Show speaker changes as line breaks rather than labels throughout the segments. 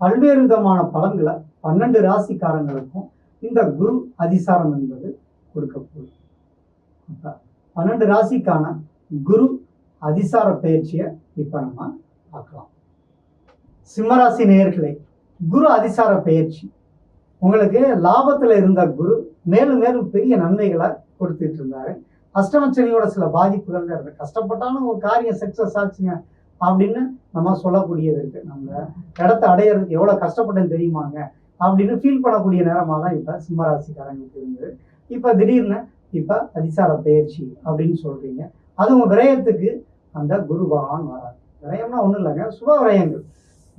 பல்வேறு விதமான பலன்களை பன்னெண்டு ராசிக்காரங்களுக்கும் இந்த குரு அதிசாரம் என்பது கொடுக்கக்கூடும். பன்னெண்டு ராசிக்கான குரு அதிசார பயிற்சியை இப்போ நம்ம பார்க்கலாம். சிம்மராசி நேயர்களே குரு அதிசார பயிற்சி. உங்களுக்கு லாபத்தில் இருந்த குரு மேலும் மேலும் பெரிய நன்மைகளை கொடுத்துட்டு இருந்தாரு. அஷ்டமச்சனியோட சில பாதிப்புகள் கஷ்டப்பட்டாலும் ஒரு காரியம் சக்சஸ் ஆச்சுங்க. அப்படின்னு நம்ம சொல்லக்கூடியது இருக்கு. நம்ம இடத்த அடையிறதுக்கு எவ்வளோ கஷ்டப்பட்டேன்னு தெரியுமாங்க? அப்படின்னு ஃபீல் பண்ணக்கூடிய நேரமாக தான் இப்போ சிம்மராசிக்காரங்களுக்கு இருந்தது. இப்போ திடீர்னு இப்போ அதிசார பயிற்சி அப்படின்னு சொல்றீங்க. உங்கள் விரயத்துக்கு அந்த குரு பகவான் வராது விரயம்னா ஒன்றும் இல்லைங்க சுப விரயங்கள்.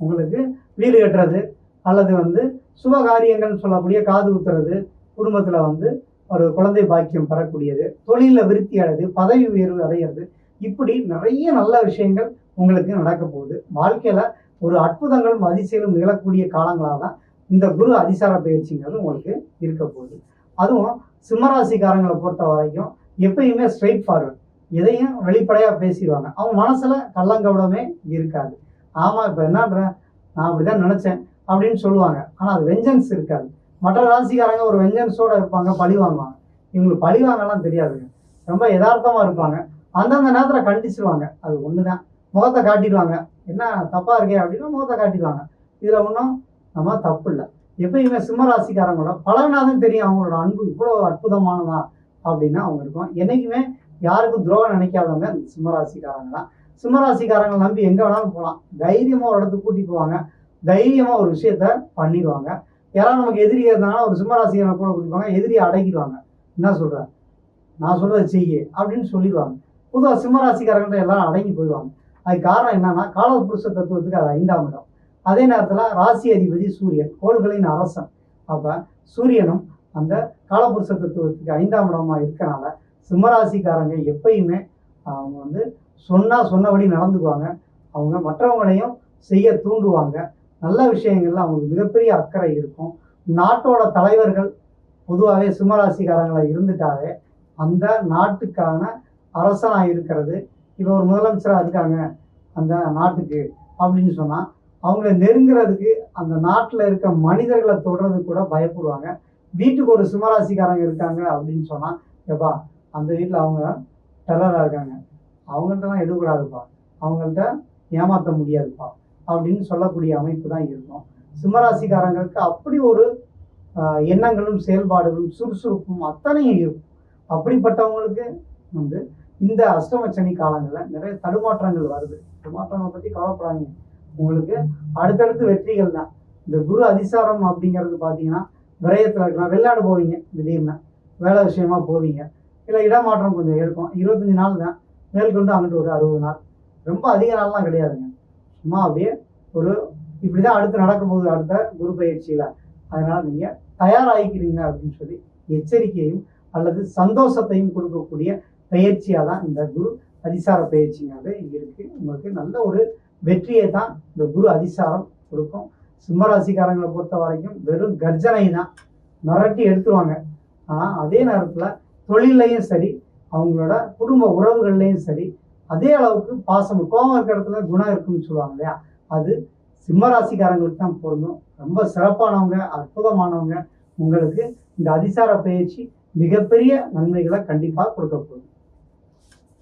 உங்களுக்கு வீடு கட்டுறது அல்லது வந்து சுப காரியங்கள்னு சொல்லக்கூடிய காது குத்துறது குடும்பத்தில் வந்து ஒரு குழந்தை பாக்கியம் பெறக்கூடியது தொழிலில் விருத்தி அடைது பதவி உயர்வு அடையிறது இப்படி நிறைய நல்ல விஷயங்கள் உங்களுக்கு நடக்க போகுது. வாழ்க்கையில் ஒரு அற்புதங்களும் அதிசயங்களும் நிகழக்கூடிய காலங்களாக தான் இந்த குரு அதிசார பயிற்சிங்கிறது உங்களுக்கு இருக்க போகுது. அதுவும் சிம்மராசிக்காரங்களை பொறுத்த வரைக்கும் எப்பயுமே ஸ்ட்ரைட் ஃபார்வர்ட் எதையும் வெளிப்படையாக பேசிடுவாங்க. அவங்க மனசில் கள்ளங்கவடமே இருக்காது. ஆமாம் இப்போ என்னன்றேன் நான் அப்படிதான் நினச்சேன் அப்படின்னு சொல்லுவாங்க. ஆனால் அது வெஞ்சன்ஸ் இருக்காது. மற்ற ராசிக்காரங்க ஒரு வெஞ்சன்ஸோடு இருப்பாங்க பழி வாங்குவாங்க. இவங்களுக்கு பழி வாங்கலாம் தெரியாதுங்க. ரொம்ப யதார்த்தமாக இருப்பாங்க. அந்தந்த நேரத்தில் கண்டிச்சிருவாங்க. அது ஒன்று தான் முகத்தை காட்டிடுவாங்க. என்ன தப்பாக இருக்கே அப்படின்னா முகத்தை காட்டிடுவாங்க. இதில் ஒன்றும் நம்ம தப்பு இல்லை. எப்பயுமே சிம்மராசிக்காரங்களோட பழகினாதான் தெரியும் அவங்களோட அன்பு இவ்வளோ அற்புதமானதா அப்படின்னு அவங்க இருக்கும். என்றைக்குமே யாருக்கும் துரோகம் நினைக்காதவங்க அந்த சிம்மராசிக்காரங்க தான். சிம்மராசிக்காரங்க நம்பி எங்கே வேணாலும் போகலாம் தைரியமாக ஒரு இடத்துக்கு கூட்டிட்டு போவாங்க. தைரியமாக ஒரு விஷயத்த பண்ணிடுவாங்க. யாராவது நமக்கு எதிரி இருந்தாங்கன்னா ஒரு சிம்மராசிக்காரனை கூட கூட்டிப்பாங்க எதிரியை அடக்கிடுவாங்க. என்ன சொல்கிறேன் நான் சொல்கிறத செய்ய அப்படின்னு சொல்லிடுவாங்க. பொதுவாக சிம்மராசிக்காரங்கள்ட்ட எல்லாம் அடங்கி போயிடுவாங்க. அதுக்கு காரணம் என்னன்னா காலபுருஷ தத்துவத்துக்கு அது ஐந்தாம் இடம். அதே நேரத்தில் ராசி அதிபதி சூரியன் கோள்களின் அரசன். அப்போ சூரியனும் அந்த காலபுருஷ தத்துவத்துக்கு ஐந்தாம் இடமா இருக்கனால சிம்மராசிக்காரங்க எப்பயுமே அவங்க வந்து சொன்னால் சொன்னபடி நடந்துக்குவாங்க. அவங்க மற்றவங்களையும் செய்ய தூண்டுவாங்க. நல்ல விஷயங்கள்ல அவங்களுக்கு மிகப்பெரிய அக்கறை இருக்கும். நாட்டோட தலைவர்கள் பொதுவாகவே சிம்மராசிக்காரங்களாக இருந்துட்டாவே அந்த நாட்டுக்கான அரசனாக இருக்கிறது. இப்போ ஒரு முதலமைச்சராக இருக்காங்க அந்த நாட்டுக்கு அப்படின்னு சொன்னால் அவங்கள நெருங்குறதுக்கு அந்த நாட்டில் இருக்க மனிதர்களை தொடுறதுக்கு கூட பயப்படுவாங்க. வீட்டுக்கு ஒரு சிம்மராசிக்காரங்க இருக்காங்க அப்படின்னு சொன்னால் எப்பா அந்த வீட்டில் அவங்க டெரராக இருக்காங்க. அவங்கள்ட்டலாம் எடுக்கூடாதுப்பா அவங்கள்ட்ட ஏமாற்ற முடியாதுப்பா அப்படின்னு சொல்லக்கூடிய அமைப்பு தான் இருக்கும். சிம்மராசிக்காரங்களுக்கு அப்படி ஒரு எண்ணங்களும் செயல்பாடுகளும் சுறுசுறுப்பும் அத்தனையும் இருக்கும். அப்படிப்பட்டவங்களுக்கு வந்து இந்த அஷ்டமச்சனி காலங்களில் நிறைய தடுமாற்றங்கள் வருது. தடுமாற்றங்களை பற்றி கவலைப்படாதீங்க. உங்களுக்கு அடுத்தடுத்து வெற்றிகள் தான். இந்த குரு அதிசாரம் அப்படிங்கிறது பார்த்தீங்கன்னா விரயத்தில் இருக்கலாம். வெளிநாடு போவீங்க திடீர்னு. வேலை விஷயமா போவீங்க. இல்லை இடமாற்றம் கொஞ்சம் எடுக்கும். இருபத்தஞ்சி நாள் தான். மேற்கொண்டு அங்கிட்டு ஒரு அறுபது நாள். ரொம்ப அதிக நாள்லாம் கிடையாதுங்க. சும்மா அப்படியே ஒரு இப்படி தான் அடுத்து நடக்க போகுது அடுத்த குரு பயிற்சியில். அதனால் நீங்கள் தயாராகிக்கிறீங்க அப்படின்னு சொல்லி எச்சரிக்கையும் அல்லது சந்தோஷத்தையும் கொடுக்கக்கூடிய பயிற்சியாக தான் இந்த குரு அதிசார பயிற்சிங்கிறது இங்கே இருக்குது உங்களுக்கு நல்ல ஒரு வெற்றியை தான் இந்த குரு அதிசாரம் கொடுக்கும். சிம்மராசிக்காரங்களை பொறுத்த வரைக்கும் வெறும் கர்ஜனை தான் மிரட்டி எடுத்துருவாங்க. ஆனால் அதே நேரத்தில் தொழிலையும் சரி அவங்களோட குடும்ப உறவுகள்லையும் சரி அதே அளவுக்கு பாசம் கோபம் இருக்கிற இடத்துல குணம் இருக்குன்னு சொல்லுவாங்க இல்லையா? அது சிம்மராசிக்காரங்களுக்கு தான் பொருந்தும். ரொம்ப சிறப்பானவங்க அற்புதமானவங்க உங்களுக்கு இந்த அதிசார பயிற்சி மிகப்பெரிய நன்மைகளை கண்டிப்பாக கொடுக்க போகுது.